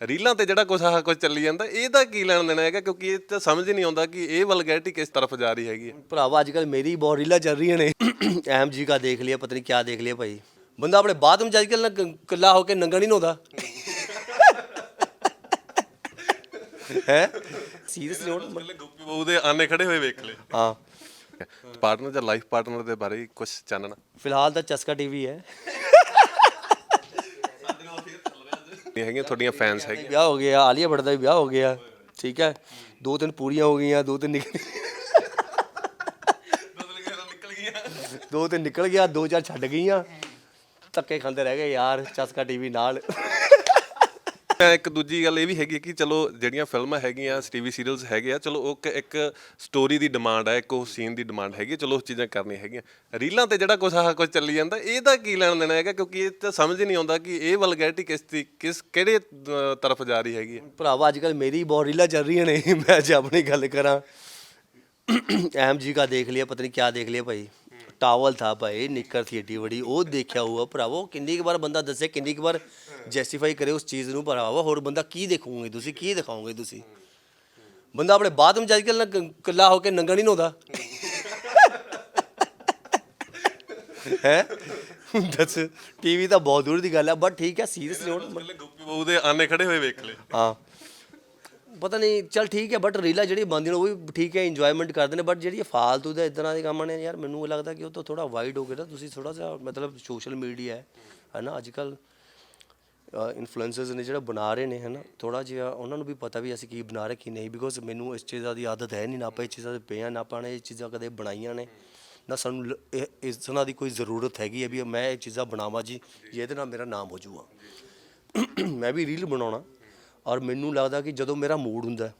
ਰੀਲਾਂ ਤੇ ਜਿਹੜਾ ਕੁਛ ਆਹ ਕੁਝ ਚੱਲੀ ਜਾਂਦਾ ਇਹਦਾ ਕੀ ਲੈਣ ਦੇਣਾ ਹੈਗਾ? ਕਿਉਂਕਿ ਇਹ ਤਾਂ ਸਮਝ ਹੀ ਨਹੀਂ ਆਉਂਦਾ ਕਿ ਇਹ ਵਲਗੈਰਿਟੀ ਕਿਸ ਤਰਫ ਜਾ ਰਹੀ ਹੈਗੀ ਹੈ। ਭਰਾਵਾ ਅੱਜ ਕੱਲ ਮੇਰੀ ਬਹੁਤ ਰੀਲਾਂ ਚੱਲ ਰਹੀਆਂ ਨੇ। ਐਮ ਜੀ ਕਾ ਦੇਖ ਲਿਆ ਪਤਾ ਨਹੀਂ ਕਿਆ ਦੇਖ ਲਿਆ ਭਾਈ। ਬੰਦਾ ਆਪਣੇ ਬਾਥਰੂਮ ਚ ਅੱਜ ਕੱਲ ਕੱਲਾ ਹੋ ਕੇ ਨੰਗਾ ਨਹੀਂ ਨਹਾਉਂਦਾ ਹੈ? ਸੀਰੀਅਸ ਨੋਟ ਪਹਿਲੇ ਗੋਪੀ ਬਾਬੂ ਦੇ ਆਨੇ ਖੜੇ ਹੋਏ ਵੇਖ ਲਏ। ਹਾਂ। ਪਾਰਟਨਰ ਜਾਂ ਲਾਈਫ ਪਾਰਟਨਰ ਦੇ ਬਾਰੇ ਕੁਝ ਚਾਨਣਾ? ਫਿਲਹਾਲ ਤਾਂ ਚਸਕਾ ਟੀਵੀ ਹੈ। ਇਹ ਹੈਗੀਆਂ ਤੁਹਾਡੀਆਂ ਫੈਨਸ ਹੈਗੀਆਂ। ਵਿਆਹ ਹੋ ਗਿਆ ਆਲੀਆ ਭੱਟ ਦਾ ਵੀ ਵਿਆਹ ਹੋ ਗਿਆ ਠੀਕ ਹੈ? ਦੋ ਤਿੰਨ ਪੂਰੀਆਂ ਹੋ ਗਈਆਂ ਦੋ ਤਿੰਨ ਨਿਕਲ ਨਿਕਲ ਗਈਆਂ ਦੋ ਤਿੰਨ ਨਿਕਲ ਗਿਆ ਦੋ ਚਾਰ ਛੱਡ ਗਈਆਂ। ਧੱਕੇ ਖਾਂਦੇ ਰਹਿ ਗਏ ਯਾਰ ਚਸਕਾ ਟੀਵੀ ਨਾਲ। ਇੱਕ ਦੂਜੀ ਗੱਲ ਇਹ ਵੀ ਹੈਗੀ ਕਿ ਚਲੋ ਜਿਹੜੀਆਂ ਫਿਲਮਾਂ ਹੈਗੀਆਂ ਟੀਵੀ ਸੀਰੀਅਲਸ ਹੈਗੇ ਆ ਚਲੋ ਉਹ ਇੱਕ- ਇੱਕ ਸਟੋਰੀ ਦੀ ਡਿਮਾਂਡ ਹੈ ਇੱਕ ਉਹ ਸੀਨ ਦੀ ਡਿਮਾਂਡ ਹੈਗੀ ਹੈ, ਚਲੋ ਉਹ ਚੀਜ਼ਾਂ ਕਰਨੀਆਂ ਹੈਗੀਆਂ। ਰੀਲਾਂ ਤੇ ਜਿਹੜਾ ਕੁਛ ਆਹ ਕੁਝ ਚੱਲੀ ਜਾਂਦਾ ਇਹਦਾ ਕੀ ਲੈਣ ਦੇਣਾ ਹੈਗਾ? ਕਿਉਂਕਿ ਇਹ ਤਾਂ ਸਮਝ ਹੀ ਨਹੀਂ ਆਉਂਦਾ ਕਿ ਇਹ ਵਲਗੈਰਿਟੀ ਕਿਸ ਦੀ ਕਿਸ ਕਿਹੜੇ ਅਹ, ਤਰਫ ਜਾ ਰਹੀ ਹੈਗੀ ਹੈ। ਭਰਾਵਾ ਅੱਜ ਕੱਲ ਮੇਰੀ ਬਹੁਤ ਰੀਲਾਂ ਚੱਲ ਰਹੀਆਂ ਨੇ ਮੈਂ ਅੱਜ ਆਪਣੀ ਗੱਲ ਕਰਾਂ। ਐਮ ਜੀ ਕਾ ਦੇਖ ਲਿਆ ਪਤਾ ਨਹੀਂ ਕਿਆ ਦੇਖ ਲਿਆ ਭਾਈ। ਟਾਵਲ ਥਾ ਭਾਈ ਨਿੱਕਰ ਸੀ ਏਡੀ ਬੜੀ ਉਹ ਦੇਖਿਆ ਹੋਊਗਾ ਭਰਾਵੋ ਕਿੰਨੀ ਕੁ ਵਾਰ ਬੰਦਾ ਦੱਸੇ ਕਿੰਨੀ ਕੁ ਵਾਰ ਜੈਸਟੀਫਾਈ ਕਰੇ ਉਸ ਚੀਜ਼ ਨੂੰ ਭਰਾਵਾ ਹੋਰ ਬੰਦਾ ਕੀ ਦੇਖੋਗੇ ਤੁਸੀਂ ਕੀ ਦਿਖਾਓਗੇ ਤੁਸੀਂ? ਬੰਦਾ ਆਪਣੇ ਬਾਥਰੂਮ ਚ ਅੱਜ ਕੱਲ ਕੱਲਾ ਹੋ ਕੇ ਨੰਗਾ ਨਹੀਂ ਨਹਾਉਂਦਾ। ਹੈ? ਦੱਸ ਟੀਵੀ ਤਾਂ ਬਹੁਤ ਦੂਰ ਦੀ ਗੱਲ ਹੈ ਬਟ ਠੀਕ ਹੈ ਸੀਰੀਅਸ ਨੋਟ ਗੋਪੀ ਬਾਬੂ ਦੇ ਆਨੇ ਖੜੇ ਹੋਏ ਵੇਖ ਲਏ। ਹਾਂ। ਪਤਾ ਨਹੀਂ ਚਲ ਠੀਕ ਹੈ ਬਟ ਰੀਲਾ ਜਿਹੜੀ ਬਣਦੀਆਂ ਨੇ ਉਹ ਵੀ ਠੀਕ ਹੈ ਇੰਜੋਇਮੈਂਟ ਕਰਦੇ ਨੇ ਬਟ ਜਿਹੜੀ ਇਹ ਫਾਲਤੂ ਦੇ ਇਦਾਂ ਦੇ ਕੰਮ ਨੇ ਯਾਰ ਮੈਨੂੰ ਇਹ ਲੱਗਦਾ ਕਿ ਉਹ ਤੋਂ ਥੋੜਾ ਵਾਈਡ ਹੋ ਗਿਆ ਨਾ ਤੁਸੀਂ ਥੋੜਾ ਜਿਹਾ ਮਤਲਬ ਸੋਸ਼ਲ ਮੀਡੀਆ ਹੈ ਹੈ ਨਾ ਅੱਜ ਕੱਲ ਇਨਫਲੂਐਂਸਰਸ ਨੇ ਜਿਹੜਾ ਬਣਾ ਰਹੇ ਨੇ ਹੈ ਨਾ ਥੋੜਾ ਜਿਹਾ ਉਹਨਾਂ ਨੂੰ ਵੀ ਪਤਾ ਵੀ ਅਸੀਂ ਕੀ ਬਣਾ ਰਹੇ, ਕੀ ਨਹੀਂ ਬਿਕੋਜ਼ ਮੈਨੂੰ ਇਸ ਚੀਜ਼ਾਂ ਦੀ ਆਦਤ ਹੈ ਨਹੀਂ ਨਾ ਆਪਾਂ ਇਹ ਚੀਜ਼ਾਂ ਦੇ ਪਏ ਹਾਂ, ਨਾ ਆਪਾਂ ਨੇ ਇਹ ਚੀਜ਼ਾਂ ਕਦੇ ਬਣਾਈਆਂ ਨੇ, ਨਾ ਸਾਨੂੰ ਇਸ ਤਰ੍ਹਾਂ ਦੀ ਕੋਈ ਜ਼ਰੂਰਤ ਹੈਗੀ ਹੈ ਵੀ ਮੈਂ ਇਹ ਚੀਜ਼ਾਂ ਬਣਾਵਾਂ ਜੀ ਇਹਦੇ ਨਾਲ ਮੇਰਾ ਨਾਮ ਹੋ ਜਾਊਗਾ। ਮੈਂ ਵੀ ਰੀਲ ਬਣਾਉਣਾ, ਔਰ ਮੈਨੂੰ ਲੱਗਦਾ ਕਿ ਜਦੋਂ ਮੇਰਾ ਮੂਡ ਹੁੰਦਾ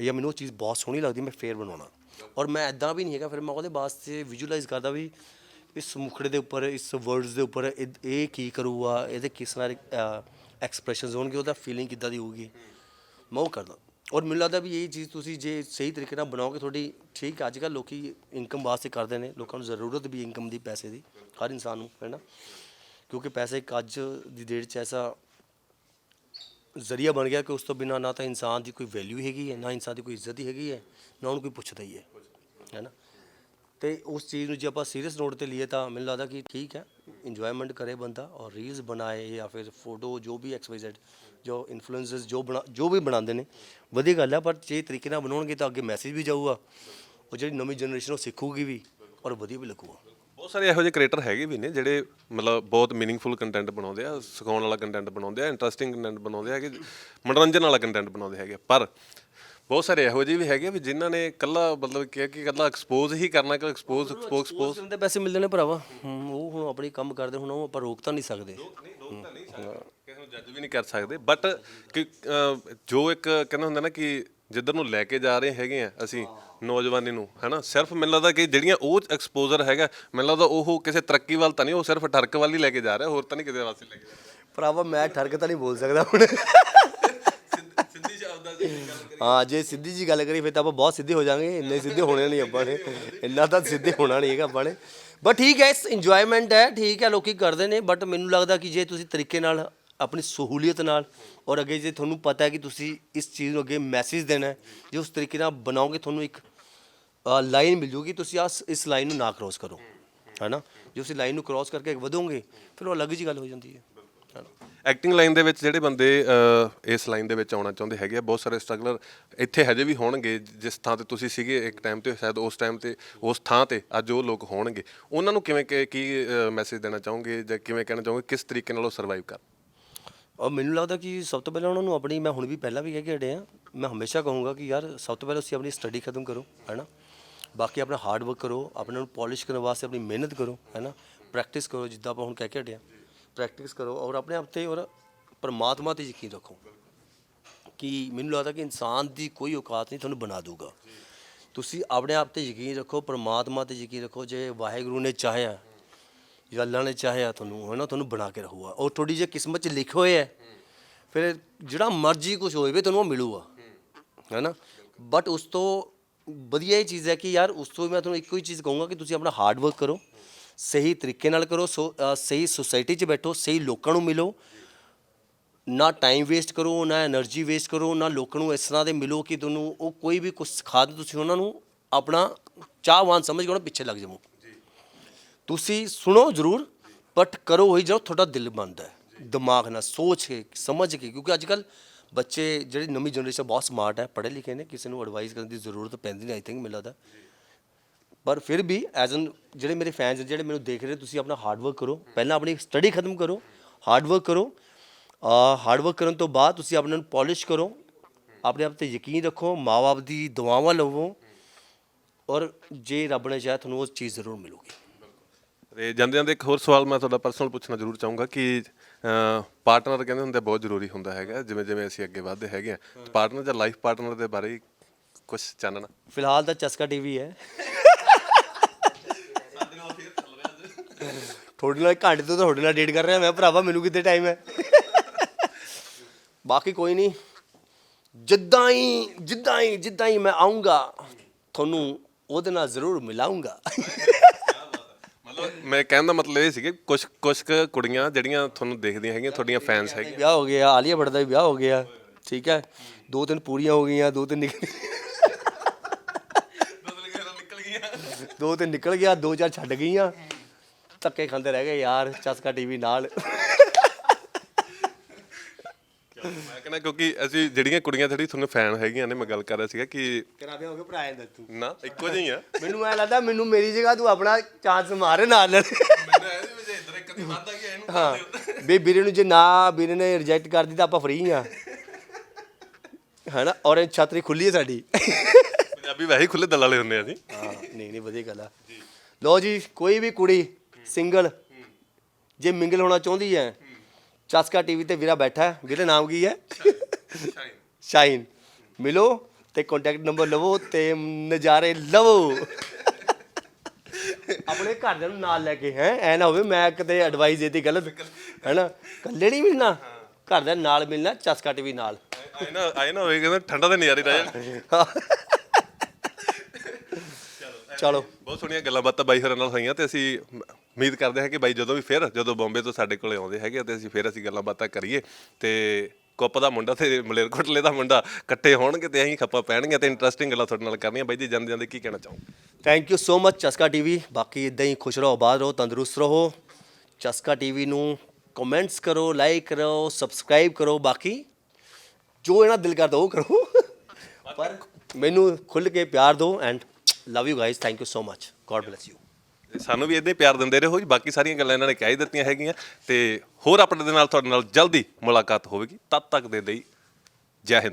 ਜਾਂ ਮੈਨੂੰ ਉਹ ਚੀਜ਼ ਬਹੁਤ ਸੋਹਣੀ ਲੱਗਦੀ, ਮੈਂ ਫੇਰ ਬਣਾਉਣਾ। ਔਰ ਮੈਂ ਐਦਾਂ ਵੀ ਨਹੀਂ ਹੈਗਾ, ਫਿਰ ਮੈਂ ਉਹਦੇ ਵਾਸਤੇ ਵਿਜ਼ੂਅਲਾਈਜ਼ ਕਰਦਾ ਵੀ ਇਸ ਮੁਖੜੇ ਦੇ ਉੱਪਰ, ਇਸ ਵਰਡਸ ਦੇ ਉੱਪਰ ਇਹ ਇਹ ਕੀ ਕਰੂਗਾ, ਇਹਦੇ ਕਿਸ ਤਰ੍ਹਾਂ ਐਕਸਪ੍ਰੈਸ਼ਨਸ ਹੋਣਗੇ, ਉਹਦਾ ਫੀਲਿੰਗ ਕਿੱਦਾਂ ਦੀ ਹੋਊਗੀ। ਮੈਂ ਉਹ ਕਰਦਾ। ਔਰ ਮੈਨੂੰ ਲੱਗਦਾ ਵੀ ਇਹ ਚੀਜ਼ ਤੁਸੀਂ ਜੇ ਸਹੀ ਤਰੀਕੇ ਨਾਲ ਬਣਾਓਗੇ, ਤੁਹਾਡੀ ਠੀਕ ਅੱਜ ਕੱਲ੍ਹ ਲੋਕੀ ਇਨਕਮ ਵਾਸਤੇ ਕਰਦੇ ਨੇ, ਲੋਕਾਂ ਨੂੰ ਜ਼ਰੂਰਤ ਵੀ ਇਨਕਮ ਦੀ, ਪੈਸੇ ਦੀ, ਹਰ ਇਨਸਾਨ ਨੂੰ, ਹੈ ਨਾ? ਕਿਉਂਕਿ ਪੈਸੇ ਇੱਕ ਅੱਜ ਦੀ ਡੇਟ 'ਚ ਐਸਾ ਜ਼ਰੀਆ ਬਣ ਗਿਆ ਕਿ ਉਸ ਤੋਂ ਬਿਨਾ ਨਾ ਤਾਂ ਇਨਸਾਨ ਦੀ ਕੋਈ ਵੈਲਿਊ ਹੈਗੀ ਹੈ, ਨਾ ਇਨਸਾਨ ਦੀ ਕੋਈ ਇੱਜ਼ਤ ਹੀ ਹੈਗੀ ਹੈ, ਨਾ ਉਹਨੂੰ ਕੋਈ ਪੁੱਛਦਾ ਹੀ ਹੈ ਹੈ ਨਾ? ਤੇ ਉਸ ਚੀਜ਼ ਨੂੰ ਜੇ ਆਪਾਂ ਸੀਰੀਅਸ ਨੋਟ ਤੇ ਲਈਏ ਤਾਂ ਮੈਨੂੰ ਲੱਗਦਾ ਕਿ ਠੀਕ ਹੈ ਇੰਜੋਇਮੈਂਟ ਕਰੇ ਬੰਦਾ ਔਰ ਰੀਲਸ ਬਣਾਏ ਜਾਂ ਫਿਰ ਫੋਟੋ ਜੋ ਵੀ ਐਕਸਵਾਈਜ਼ਡ ਜੋ ਇਨਫਲੂਐਂਸਰਸ ਜੋ ਬਣਾ, ਜੋ ਵੀ ਬਣਾਉਂਦੇ ਨੇ, ਵਧੀਆ ਗੱਲ ਹੈ ਪਰ ਜੇ ਤਰੀਕੇ ਨਾਲ ਬਣਾਉਣਗੇ ਤਾਂ ਅੱਗੇ ਮੈਸੇਜ ਵੀ ਜਾਊਗਾ ਉਹ ਜਿਹੜੀ ਨਵੀਂ ਜਨਰੇਸ਼ਨ ਉਹ ਸਿੱਖੂਗੀ ਵੀ ਔਰ ਵਧੀਆ ਵੀ ਲੱਗੂਗਾ। ਬਹੁਤ ਸਾਰੇ ਇਹੋ ਜਿਹੇ ਕ੍ਰੀਏਟਰ ਹੈਗੇ ਵੀ ਨੇ ਜਿਹੜੇ ਮਤਲਬ ਬਹੁਤ ਮੀਨਿੰਗਫੁਲ ਕੰਟੈਂਟ ਬਣਾਉਂਦੇ ਆ, ਸਿਖਾਉਣ ਵਾਲਾ ਕੰਟੈਂਟ ਬਣਾਉਂਦੇ ਆ ਇੰਟਰਸਟਿੰਗ ਕੰਟੈਂਟ ਬਣਾਉਂਦੇ ਆ ਕਿ ਮਨੋਰੰਜਨ ਵਾਲਾ ਕੰਟੈਂਟ ਬਣਾਉਂਦੇ ਹੈਗੇ ਪਰ ਬਹੁਤ ਸਾਰੇ ਇਹੋ ਜਿਹੇ ਵੀ ਹੈਗੇ ਵੀ ਜਿਨ੍ਹਾਂ ਨੇ ਕੱਲਾ ਮਤਲਬ ਕਿਹਾ ਕਿ ਕੱਲਾ ਐਕਸਪੋਜ਼ ਹੀ ਕਰਨਾ ਕਿ ਐਕਸਪੋਜ਼ ਐਕਸਪੋਜ਼ ਐਕਸਪੋਜ਼ ਦੇ ਪੈਸੇ ਮਿਲਦੇ ਨੇ ਭਰਾਵਾ। ਉਹ ਹੁਣ ਆਪਣੀ ਕੰਮ ਕਰਦੇ ਹੁਣ ਉਹ ਆਪਾਂ ਰੋਕ ਤਾਂ ਨਹੀਂ ਸਕਦੇ। ਕਿਸੇ ਨੂੰ ਜੱਜ ਵੀ ਨਹੀਂ ਕਰ ਸਕਦੇ। ਬਟ ਜੋ ਇੱਕ ਕਹਿੰਦਾ ਹੁੰਦਾ ਨਾ ਕਿ ਜਿੱਧਰ ਨੂੰ ਲੈ ਕੇ ਜਾ ਰਹੇ ਹੈਗੇ ਆ ਅਸੀਂ ਨੌਜਵਾਨੀ ਨੂੰ ਹੈਨਾ ਸਿਰਫ ਮੈਨੂੰ ਲੱਗਦਾ ਕਿ ਜਿਹੜੀਆਂ ਉਹ ਐਕਸਪੋਜ਼ਰ ਹੈਗਾ ਮੈਨੂੰ ਲੱਗਦਾ ਉਹ ਕਿਸੇ ਤਰੱਕੀ ਵੱਲ ਤਾਂ ਨਹੀਂ ਉਹ ਸਿਰਫ ਠਰਕ ਵੱਲ ਹੀ ਲੈ ਕੇ ਜਾ ਰਿਹਾ ਹੋਰ ਤਾਂ ਨਹੀਂ ਕਿਸੇ ਪਾਸੇ ਲੈ ਕੇ ਜਾ ਰਿਹਾ। ਭਰਾਵਾ ਮੈਂ ਠਰਕ ਤਾਂ ਨਹੀਂ ਬੋਲ ਸਕਦਾ ਹੁਣ। ਹਾਂ, ਜੇ ਸਿੱਧੀ ਜੀ ਗੱਲ ਕਰੀ ਫਿਰ ਤਾਂ ਆਪਾਂ ਬਹੁਤ ਸਿੱਧੇ ਹੋ ਜਾਾਂਗੇ ਇੰਨੇ ਸਿੱਧੇ ਹੋਣੇ ਨਹੀਂ ਆਪਾਂ ਨੇ। ਇੰਨਾ ਤਾਂ ਸਿੱਧੇ ਹੋਣਾ ਨਹੀਂ ਹੈਗਾ ਆਪਾਂ ਨੇ। ਬਟ ਠੀਕ ਹੈ, ਇਸ ਇੰਜੋਇਮੈਂਟ ਹੈ, ਠੀਕ ਹੈ, ਲੋਕੀ ਕਰਦੇ ਨੇ ਬਟ ਮੈਨੂੰ ਲੱਗਦਾ ਕਿ ਜੇ ਤੁਸੀਂ ਤਰੀਕੇ ਨਾਲ, ਆਪਣੀ ਸਹੂਲੀਅਤ ਨਾਲ, ਔਰ ਅੱਗੇ ਜੇ ਤੁਹਾਨੂੰ ਪਤਾ ਹੈ ਕਿ ਤੁਸੀਂ ਇਸ ਚੀਜ਼ ਨੂੰ ਅੱਗੇ ਮੈਸੇਜ ਦੇਣਾ ਹੈ, ਜੇ ਉਸ ਤਰੀਕੇ ਨਾਲ ਬਣਾਓਗੇ, ਤੁਹਾਨੂੰ ਇੱਕ ਲਾਈਨ ਮਿਲ ਜੂਗੀ, ਤੁਸੀਂ ਆਸ ਇਸ ਲਾਈਨ ਨੂੰ ਨਾ ਕ੍ਰੋਸ ਕਰੋ। ਹੈਨਾ? ਜੇ ਤੁਸੀਂ ਲਾਈਨ ਨੂੰ ਕ੍ਰੋਸ ਕਰਕੇ ਵਧੋਗੇ, ਫਿਰ ਉਹ ਅਲੱਗ ਜੀ ਗੱਲ ਹੋ ਜਾਂਦੀ ਹੈ। ਐਕਟਿੰਗ ਲਾਈਨ ਦੇ ਵਿੱਚ ਜਿਹੜੇ ਬੰਦੇ ਅਹ, ਇਸ ਲਾਈਨ ਦੇ ਵਿੱਚ ਆਉਣਾ ਚਾਹੁੰਦੇ ਹੈਗੇ ਆ ਬਹੁਤ ਸਾਰੇ ਸਟਰਗਲਰ ਇੱਥੇ ਹਜੇ ਵੀ ਹੋਣਗੇ ਜਿਸ ਥਾਂ ਤੇ ਤੁਸੀਂ ਸੀਗੇ ਇੱਕ ਟਾਈਮ ਤੇ ਸ਼ਾਇਦ ਉਸ ਟਾਈਮ ਤੇ ਉਸ ਥਾਂ ਤੇ ਅੱਜ ਉਹ ਲੋਕ ਹੋਣਗੇ। ਉਹਨਾਂ ਨੂੰ ਕਿਵੇਂ ਕਿ- ਕੀ ਮੈਸੇਜ ਦੇਣਾ ਚਾਹੋਗੇ ਜਾਂ ਕਿਵੇਂ ਕਹਿਣਾ ਚਾਹੋਗੇ ਕਿਸ ਤਰੀਕੇ ਨਾਲ ਉਹ ਸਰਵਾਈਵ ਕਰ? ਔਰ ਮੈਨੂੰ ਲੱਗਦਾ ਕਿ ਸਭ ਤੋਂ ਪਹਿਲਾਂ ਉਹਨਾਂ ਨੂੰ ਆਪਣੀ ਮੈਂ ਹੁਣ ਵੀ ਪਹਿਲਾਂ ਵੀ ਕਹਿ ਕੇ ਹਟੇ ਮੈਂ ਹਮੇਸ਼ਾ ਕਹੂੰਗਾ ਕਿ ਯਾਰ ਸਭ ਤੋਂ ਪਹਿਲਾਂ ਤੁਸੀਂ ਆਪਣੀ ਸਟੱਡੀ ਖਤਮ ਕਰੋ ਹੈਨਾ? ਬਾਕੀ ਆਪਣਾ ਹਾਰਡ ਵਰਕ ਕਰੋ ਆਪਣੇ ਨੂੰ ਪਾਲਿਸ਼ ਕਰਨ ਵਾਸਤੇ ਆਪਣੀ ਮਿਹਨਤ ਕਰੋ ਹੈਨਾ? ਪ੍ਰੈਕਟਿਸ ਕਰੋ ਜਿੱਦਾਂ ਆਪਾਂ ਹੁਣ ਕਹਿ ਕੇ ਹਟੇ ਪ੍ਰੈਕਟਿਸ ਕਰੋ ਔਰ ਆਪਣੇ ਆਪ ਤੇ ਔਰ ਪਰਮਾਤਮਾ ਤੇ ਯਕੀਨ ਰੱਖੋ ਕਿ ਮੈਨੂੰ ਲੱਗਦਾ ਕਿ ਇਨਸਾਨ ਦੀ ਕੋਈ ਔਕਾਤ ਨਹੀਂ ਤੁਹਾਨੂੰ ਬਣਾ ਦੂਗਾ ਤੁਸੀਂ ਆਪਣੇ ਆਪ ਤੇ ਯਕੀਨ ਰੱਖੋ, ਪਰਮਾਤਮਾ ਤੇ ਯਕੀਨ ਰੱਖੋ, ਜੇ ਵਾਹਿਗੁਰੂ ਨੇ ਚਾਹਿਆ, ਜਾਂ ਅੱਲਾ ਨੇ ਚਾਹਿਆ ਤੁਹਾਨੂੰ, ਹੈ ਨਾ, ਤੁਹਾਨੂੰ ਬਣਾ ਕੇ ਰਹੂਗਾ। ਔਰ ਤੁਹਾਡੀ ਜਿਹੀ ਕਿਸਮਤ 'ਚ ਲਿਖੇ ਹੋਏ ਹੈ, ਫਿਰ ਜਿਹੜਾ ਮਰਜ਼ੀ ਕੁਝ ਹੋਵੇ ਤੁਹਾਨੂੰ ਉਹ ਮਿਲੂਗਾ, ਹੈ ਨਾ? ਬਟ ਉਸ ਤੋਂ ਵਧੀਆ ਇਹ ਚੀਜ਼ ਹੈ ਕਿ ਯਾਰ ਉਸ ਤੋਂ ਮੈਂ ਤੁਹਾਨੂੰ ਇੱਕੋ ਹੀ ਚੀਜ਼ ਕਹੂੰਗਾ ਕਿ ਤੁਸੀਂ ਆਪਣਾ ਹਾਰਡ ਵਰਕ ਕਰੋ। ਸਹੀ ਤਰੀਕੇ ਨਾਲ ਕਰੋ ਸੋ ਸਹੀ ਸੁਸਾਇਟੀ 'ਚ ਬੈਠੋ ਸਹੀ ਲੋਕਾਂ ਨੂੰ ਮਿਲੋ। ਨਾ ਟਾਈਮ ਵੇਸਟ ਕਰੋ ਨਾ એનર્ਜੀ ਵੇਸਟ ਕਰੋ ਨਾ ਲੋਕਾਂ ਨੂੰ ਇਸ ਤਰ੍ਹਾਂ ਦੇ ਮਿਲੋ ਕਿ ਤੁਹਾਨੂੰ ਉਹ ਕੋਈ ਵੀ ਕੁਝ ਸਿਖਾ ਦੇ ਤੁਸੀਂ ਉਹਨਾਂ ਨੂੰ ਆਪਣਾ ਚਾਹਵਾਨ ਸਮਝ ਕੇ ਉਹਨਾਂ ਪਿੱਛੇ ਲੱਗ ਜਾਵੋ। ਤੁਸੀਂ ਸੁਣੋ ਜ਼ਰੂਰ ਬਟ ਕਰੋ ਉਹੀ ਜੋ ਤੁਹਾਡਾ ਦਿਲ ਮੰਨਦਾ ਹੈ ਦਿਮਾਗ ਨਾਲ ਸੋਚ ਕੇ ਸਮਝ ਕੇ ਕਿਉਂਕਿ ਅੱਜ ਕੱਲ ਬੱਚੇ ਜਿਹੜੀ ਨਵੀਂ ਜਨਰੇਸ਼ਨ ਬਹੁਤ ਸਮਾਰਟ ਹੈ ਪੜ੍ਹੇ ਲਿਖੇ ਨੇ ਕਿਸੇ ਨੂੰ ਐਡਵਾਈਸ ਕਰਨ ਦੀ ਜ਼ਰੂਰਤ ਪੈਂਦੀ ਨਹੀਂ ਆਈ ਥਿੰਕ ਮੈਨੂੰ ਲੱਗਦਾ। ਪਰ ਫਿਰ ਵੀ ਐਜ਼ ਐਨ ਜਿਹੜੇ ਮੇਰੇ ਫੈਨਸ ਜਿਹੜੇ ਮੈਨੂੰ ਦੇਖ ਰਹੇ ਤੁਸੀਂ ਆਪਣਾ ਹਾਰਡ ਵਰਕ ਕਰੋ। ਪਹਿਲਾਂ ਆਪਣੀ ਸਟੱਡੀ ਖਤਮ ਕਰੋ ਹਾਰਡ ਵਰਕ ਕਰੋ। ਹਾਰਡ ਵਰਕ ਕਰਨ ਤੋਂ ਬਾਅਦ ਤੁਸੀਂ ਆਪਣੇ ਨੂੰ ਪਾਲਿਸ਼ ਕਰੋ। ਆਪਣੇ ਆਪ ਤੇ ਯਕੀਨ ਰੱਖੋ ਮਾਂ-ਬਾਪ ਦੀ ਦੁਆਵਾਂ ਲਵੋ। ਔਰ ਜੇ ਰੱਬ ਨੇ ਚਾਹਿਆ ਤੁਹਾਨੂੰ ਉਹ ਚੀਜ਼ ਜ਼ਰੂਰ ਮਿਲੂਗੀ। ਤੇ ਜਾਂਦੇ ਜਾਂਦੇ ਇੱਕ ਹੋਰ ਸਵਾਲ ਮੈਂ ਤੁਹਾਡਾ ਪਰਸਨਲ ਪੁੱਛਣਾ ਜ਼ਰੂਰ ਚਾਹੂੰਗਾ ਕਿ ਪਾਰਟਨਰ ਕਹਿੰਦੇ ਹੁੰਦੇ ਬਹੁਤ ਜ਼ਰੂਰੀ ਹੁੰਦਾ ਹੈਗਾ। ਜਿਵੇਂ ਜਿਵੇਂ ਅਸੀਂ ਅੱਗੇ ਵਧਦੇ ਹੈਗੇ ਆ। ਪਾਰਟਨਰ ਜਾਂ ਲਾਈਫ ਪਾਰਟਨਰ ਦੇ ਬਾਰੇ ਕੁਝ ਚਾਨਣਾ? ਫਿਲਹਾਲ ਤਾਂ ਚਸਕਾ ਟੀਵੀ ਹੈ। ਤੁਹਾਡੇ ਨਾਲ ਘੰਟੇ ਤੋਂ ਤੁਹਾਡੇ ਨਾਲ ਡੇਟ ਕਰ ਰਿਹਾ ਮੈਂ ਭਰਾਵਾ ਮੈਨੂੰ ਕਿਤੇ ਟਾਈਮ ਹੈ? ਬਾਕੀ ਕੋਈ ਨਹੀਂ। ਜਿੱਦਾਂ ਹੀ ਜਿੱਦਾਂ ਹੀ ਜਿੱਦਾਂ ਹੀ ਮੈਂ ਆਉਂਗਾ ਤੁਹਾਨੂੰ ਉਹਦੇ ਨਾਲ ਜ਼ਰੂਰ ਮਿਲਾਉਂਗਾ ਮਤਲਬ ਮੈਂ ਕਹਿਣ ਦਾ ਮਤਲਬ ਇਹ ਸੀ ਕਿ ਕੁਝ ਕੁਝ ਕੁ ਕੁੜੀਆਂ ਜਿਹੜੀਆਂ ਤੁਹਾਨੂੰ ਦੇਖਦੀਆਂ ਹੈਗੀਆਂ ਤੁਹਾਡੀਆਂ ਫੈਨਸ ਹੈਗੀਆਂ ਵਿਆਹ ਹੋ ਗਿਆ ਆਲੀਆ ਭੱਟ ਦਾ ਵੀ ਵਿਆਹ ਹੋ ਗਿਆ ਠੀਕ ਹੈ? ਦੋ ਤਿੰਨ ਪੂਰੀਆਂ ਹੋ ਗਈਆਂ ਦੋ ਤਿੰਨ ਨਿਕਲ ਦੋ ਤਿੰਨ ਨਿਕਲ ਗਿਆ ਦੋ ਚਾਰ ਛੱਡ ਗਈਆਂ। ਧੱਕੇ ਖਾਂਦੇ ਰਹਿ ਗਏ ਯਾਰ ਚਸਕਾ ਟੀਵੀ ਨਾਲ। ਮੈਂ ਕਹਿੰਦਾ ਕਿਉਂਕਿ ਅਸੀਂ ਜਿਹੜੀਆਂ ਕੁੜੀਆਂ ਜਿਹੜੀ ਤੁਹਾਨੂੰ ਫੈਨ ਹੈਗੀਆਂ ਨੇ ਮੈਂ ਗੱਲ ਕਰ ਰਿਹਾ ਸੀਗਾ ਕਿ ਤੇਰਾ ਵਿਆਹ ਹੋ ਗਿਆ ਭਰਾ ਜਾਂਦਾ ਤੂੰ। ਨਾ ਇੱਕੋ ਜਿਹੀ ਆ। ਮੈਨੂੰ ਐ ਲੱਗਦਾ ਮੈਨੂੰ ਮੇਰੀ ਜਗ੍ਹਾ ਤੂੰ ਆਪਣਾ ਚਾਂਸ ਮਾਰ ਨਾਲ। ਮੈਨੂੰ ਇਹਦੇ ਵਿੱਚ ਇਧਰ ਕਦੀ ਵਾਦਾ ਗਿਆ ਇਹਨੂੰ ਹਾਂ ਵੀ ਵੀਰੇ ਨੂੰ ਜੇ ਨਾ ਵੀਰੇ ਨੇ ਰਿਜੈਕਟ ਕਰ ਦਿੱਤਾ ਆਪਾਂ ਫ੍ਰੀ ਆ। ਹੈਨਾ ਔਰੇਂਜ ਛਤਰੀ ਖੁੱਲੀ ਹੈ ਸਾਡੀ। ਪੰਜਾਬੀ ਵੈਸੇ ਖੁੱਲੇ ਦਿਲ ਵਾਲੇ ਹੁੰਦੇ ਆ ਜੀ ਹਾਂ ਨਹੀਂ ਨਹੀਂ ਵਧੀਆ ਗੱਲ ਆ। ਲੋ ਜੀ ਕੋਈ ਵੀ ਕੁੜੀ ਸਿੰਗਲ। ਜੇ ਮਿੰਗਲ ਹੋਣਾ ਚਾਹੁੰਦੀ ਹੈ ਚਸਕਾ ਟੀਵੀ ਤੇ ਵੀਰਾ ਬੈਠਾ ਹੈ ਵੀਰੇ ਨਾਮ ਕੀ ਹੈ? ਸ਼ਾਈਨ ਮਿਲੋ ਤੇ ਕੰਟੈਕਟ ਨੰਬਰ ਲਵੋ ਤੇ ਨਜ਼ਾਰੇ ਲਵੋ। ਆਪਣੇ ਘਰਦਿਆਂ ਨੂੰ ਨਾਲ ਲੈ ਕੇ ਹੈ? ਐ ਨਾ ਹੋਵੇ ਮੈਂ ਕਿਤੇ ਐਡਵਾਈਸ ਦੇਤੀ ਗਲਤ ਹੈਨਾ? ਕੱਲੇ ਨਹੀਂ ਮਿਲਣਾ। ਘਰਦਿਆਂ ਨਾਲ ਮਿਲਣਾ ਚਸਕਾ ਟੀਵੀ ਨਾਲ। ਆਏ ਨਾ ਆਏ ਨਾ ਹੋਏ ਕਹਿੰਦਾ ਠੰਡਾ ਦੇ ਨਜ਼ਾਰੇ ਰਹਿ ਜਾਣ। ਚਲੋ। ਬਹੁਤ ਸੋਹਣੀਆਂ ਗੱਲਾਂ ਬਾਤਾਂ ਬਾਈ ਹੋਰਾਂ ਨਾਲ ਹੋਈਆਂ ਤੇ ਅਸੀਂ ਉਮੀਦ ਕਰਦੇ ਹਾਂ ਕਿ ਬਾਈ ਜਦੋਂ ਵੀ ਫਿਰ, ਜਦੋਂ ਬੰਬੇ ਤੋਂ ਸਾਡੇ ਕੋਲੇ ਆਉਂਦੇ ਹੈਗੇ ਆ ਤੇ ਅਸੀਂ ਫਿਰ ਅਸੀਂ ਗੱਲਾਂ ਬਾਤਾਂ ਕਰੀਏ ਤੇ ਕੁੱਪ ਦਾ ਮੁੰਡਾ ਤੇ ਮਲੇਰਕੋਟਲੇ ਦਾ ਮੁੰਡਾ ਇਕੱਠੇ ਹੋਣਗੇ ਤੇ ਅਸੀਂ ਖੱਪਾ ਪੈਣਗੇ ਤੇ ਇੰਟਰਸਟਿੰਗ ਗੱਲਾਂ ਤੁਹਾਡੇ ਨਾਲ ਕਰਨੀਆਂ। ਬਾਈ ਜੀ, ਜਾਂਦੇ ਜਾਂਦੇ ਕੀ ਕਹਿਣਾ ਚਾਹੋਗੇ? Thank you so much Chaska TV. ਬਾਕੀ ਇਦਾਂ ਹੀ ਖੁਸ਼ ਰਹੋ, ਆਬਾਦ ਰਹੋ, ਤੰਦਰੁਸਤ ਰਹੋ। ਚਸਕਾ ਟੀਵੀ ਨੂੰ ਕਮੈਂਟਸ ਕਰੋ ਲਾਈਕ ਕਰੋ ਸਬਸਕ੍ਰਾਈਬ ਕਰੋ। ਬਾਕੀ ਜੋ ਇਹਨਾਂ ਦਿਲ ਕਰਦਾ ਉਹ ਕਰੋ। ਪਰ ਮੈਨੂੰ ਖੁੱਲ ਕੇ ਪਿਆਰ ਦਿਓ and love you guys thank you so much god bless you ਸਾਨੂੰ ਵੀ ਇਦਾਂ ਹੀ ਪਿਆਰ ਦਿੰਦੇ ਰਹੋ ਜੀ, ਬਾਕੀ ਸਾਰੀਆਂ ਗੱਲਾਂ ਇਹਨਾਂ ਨੇ ਕਹਿ ਹੀ ਦਿੱਤੀਆਂ ਹੈਗੀਆਂ। ਤੇ ਹੋਰ ਆਪਣੇ ਦੇ ਨਾਲ ਤੁਹਾਡੇ ਨਾਲ ਜਲਦੀ ਮੁਲਾਕਾਤ ਹੋਵੇਗੀ। ਤਦ ਤੱਕ ਦੇ ਲਈ ਜੈ ਹਿੰਦ।